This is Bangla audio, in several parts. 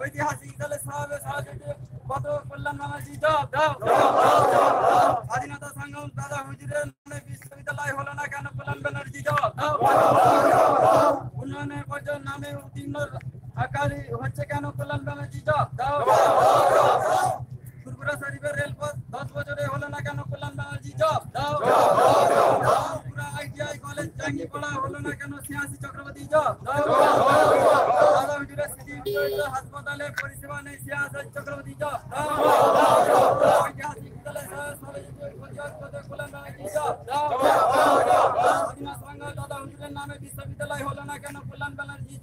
ঐতিহাসিক দলের সভাবে সহযোগী কত কল্যাণ ব্যানার্জি জব দাও স্বাধীনতা সংগ্রাম দাদা বিশ্ববিদ্যালয় হলো না কেন কল্যাণ ব্যানার্জি জব উন্নয়নের পর্যন্ত নামে উত্তীর্ণ আকারী হচ্ছে কেন কল্যাণ ব্যানার্জি জব ত্রিপুরা শরীফের রেলপথ দশ বছরে হলো না কেন কল্যাণ ব্যানার্জি জব দাও চাঙ্গি পড়া হলো না কেন, সিয়াসি চক্রবর্তী হাসপাতালে পরিষেবা নেই, সিয়াসি চক্রবর্তী দাদা হুজুরের নামে বিশ্ববিদ্যালয় হলো না কেন কল্যাণ ব্যানার্জি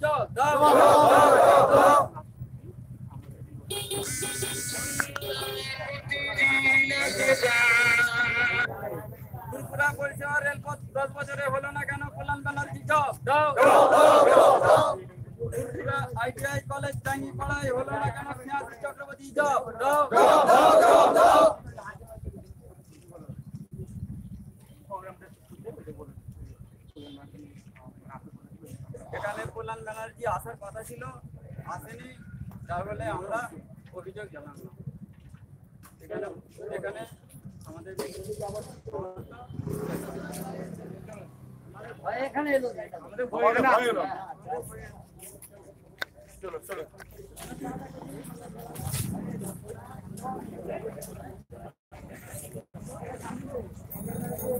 ত্রিপুরা পরিষেবা রেলপথ দশ বছরে হলো না কেন আইটিআই কলেজ টাঙ্গি পাড়ায় হলো না কেন স্নেহাশী চক্রবর্তী জব দাও এখানে কল্যাণ ব্যানার্জি আসার কথা ছিল আসেনি তার আমরা অভিযোগ জানালাম এখানে এখানে আমাদের আমাদের বই চলো চলো।